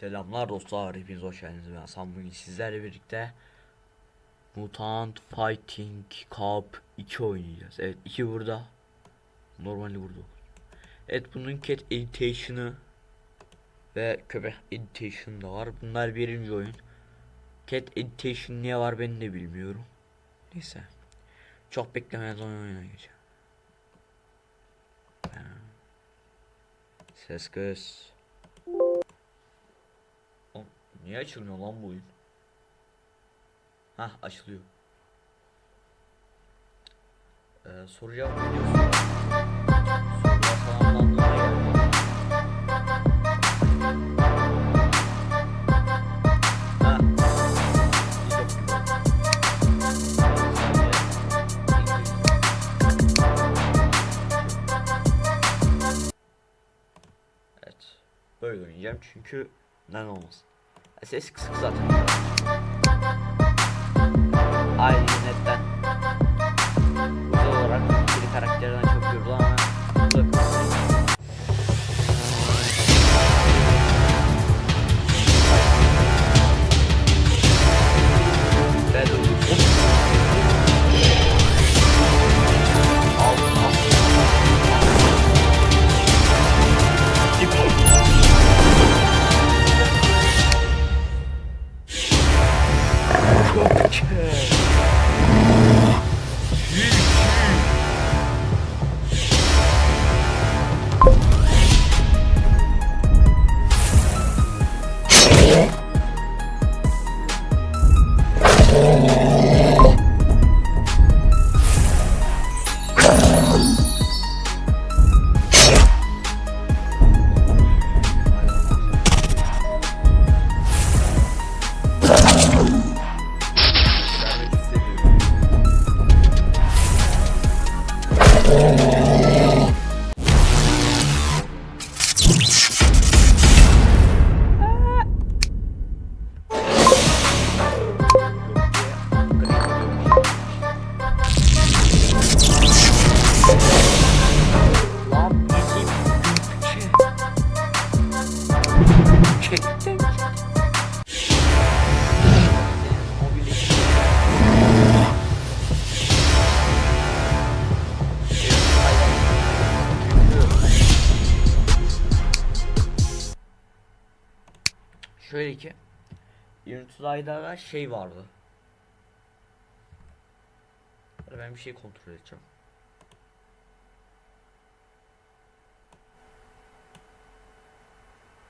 Selamlar dostlar, hepiniz hoş geldiniz. Ben Hasan bugün sizlerle birlikte Mutant Fighting Cup 2 oynayacağız. Evet, 2 burada. Normali burada. Evet, bunun Cat Editation'ı ve Köpek Editation da var. Bunlar birinci oyun. Cat Editation niye var ben de bilmiyorum. Neyse. Çok beklemeden oyuna geçelim. Ses kız. Niye açılmıyor lan bu oyun? Hah açılıyor. Ee, soru cevap. Evet. Böyle oynayacağım çünkü neden olmasın. Ses kısık zaten. Aynı netten. Ki Unity'da da şey vardı. Ben bir şey kontrol edeceğim.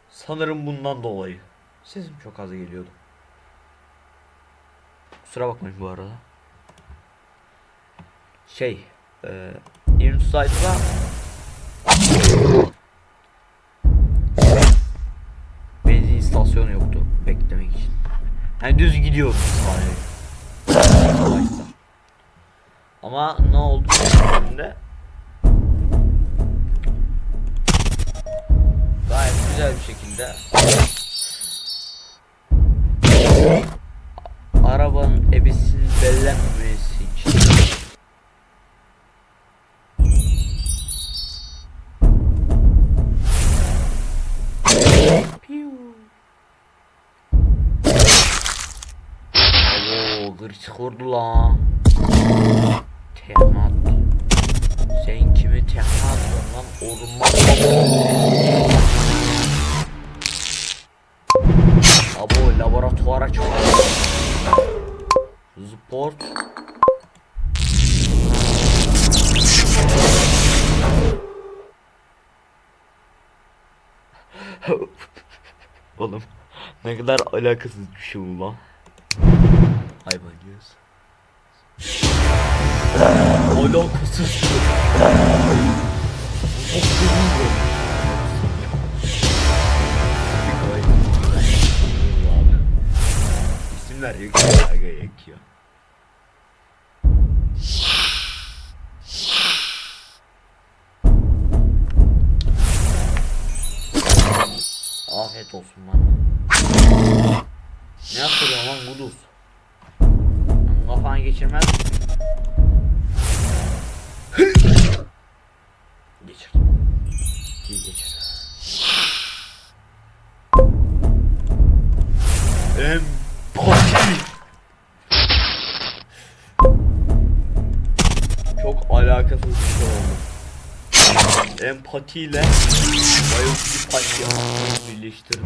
Sanırım bundan dolayı. Sesim çok az geliyordu. Kusura bakmayın bu arada. Şey, e, Unity'da istasyonu yoktu beklemek için. Yani düz gidiyordu sadece. Ama ne oldu şimdi? Gayet güzel bir şekilde arabanın ebesinin bellenmemesi Vurdu lan. Tekme attı. Sen kimi tekme attın lan? Orman. Abo laboratuvara çıkar. Sport. Oğlum ne kadar alakasız bir şey bu lan. Hayvan yiyoruz. alakasız. Çok seviyorum. İsimler yakıyor, aga yakıyor. Afiyet olsun bana. Ne yaptırıyor lan Guduz? Lan Kafan geçirmez? Geçir. İyi geçir. Empati. Çok alakasız bir şey oldu. Empati ile bayopati birleştirdim.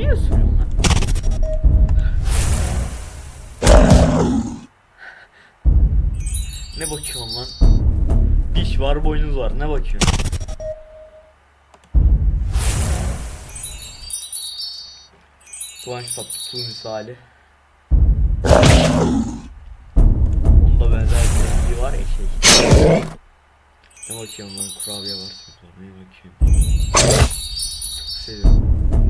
Niye ısırıyorsun lan? Ne bakıyorsun lan? Diş var boynuz var ne bakıyorsun? Kıvanç Tatlıtuğ misali. Onda benzer bir rengi var ya şey. Ne bakıyorum lan kurabiye var kurabiye bakıyorum. Çok seviyorum.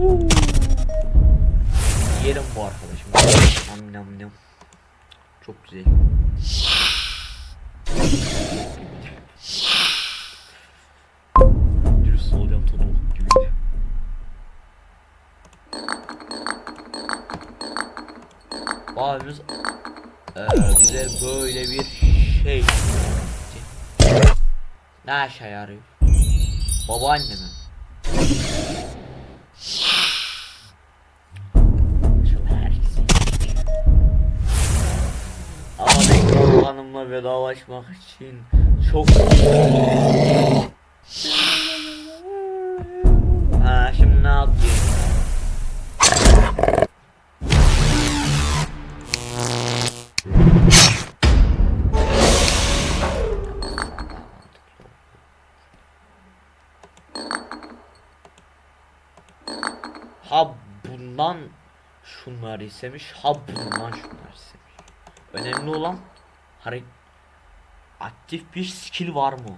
Yuhu. Yerim bu arkadaşım. Nam nam. Çok güzel. Abimiz eee bize böyle bir şey ne işe yarıyor? Babaanne mi? Ama Bekir Hanım'la vedalaşmak için çok şunları istemiş, ha bundan şunları istemiş. Önemli olan hani aktif bir skill var mı?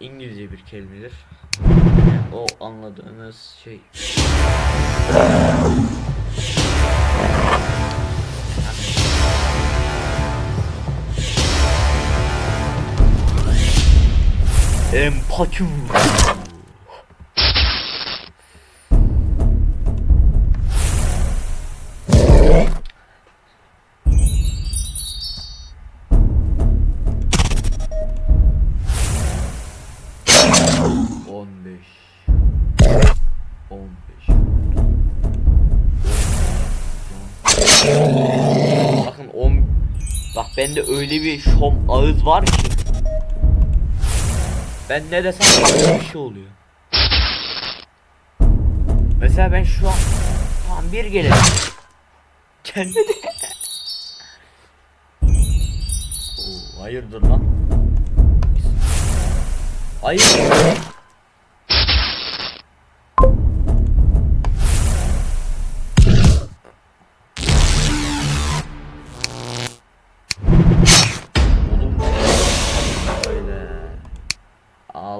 İngilizce bir kelimedir. O anladığınız şey. Empati. On beş. On beş. Bakın on Bak bende öyle bir şom ağız var ki Ben ne desem bir şey oluyor Mesela ben şu an Tam bir gelelim Kendine Oo, hayırdır lan Hayır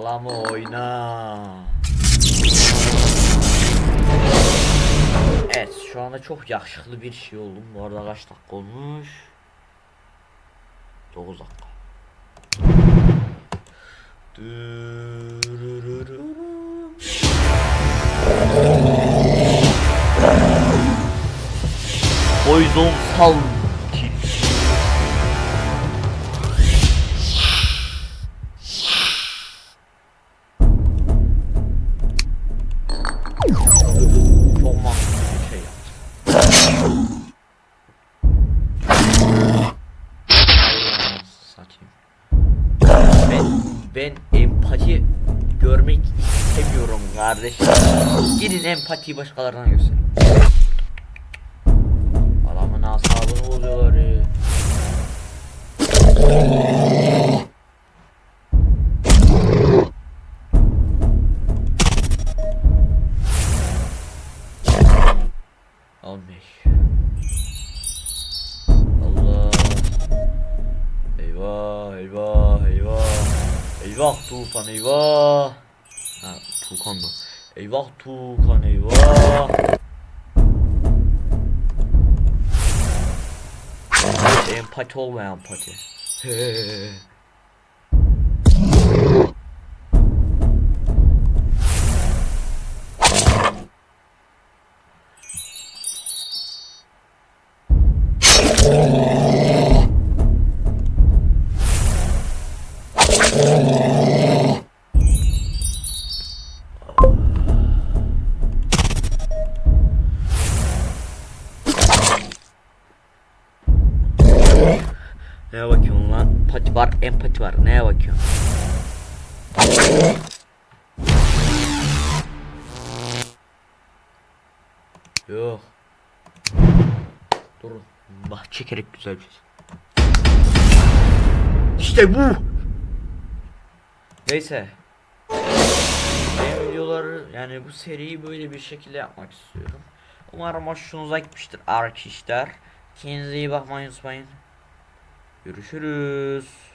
Ağlama oyna. Evet şu anda çok yakışıklı bir şey oldum. Bu arada kaç dakika olmuş? 9 dakika. Poison sal Ben, empati görmek istemiyorum kardeşim. Gidin empatiyi başkalarına gösterin. Adamın asabını bozuyorlar ya. On Eyvah Tuğkan eyvah. Ha Tuğkan da. Eyvah Tuğkan eyvah. empati olmayan empati. Lan? Pati var, empati var. Neye bakıyorsun? Yok. Dur. Bak çekerek güzel bir şey. İşte bu. Neyse. Ben videoları yani bu seriyi böyle bir şekilde yapmak istiyorum. Umarım hoşunuza gitmiştir arkadaşlar. Kendinize iyi bakmayı unutmayın. Görüşürüz.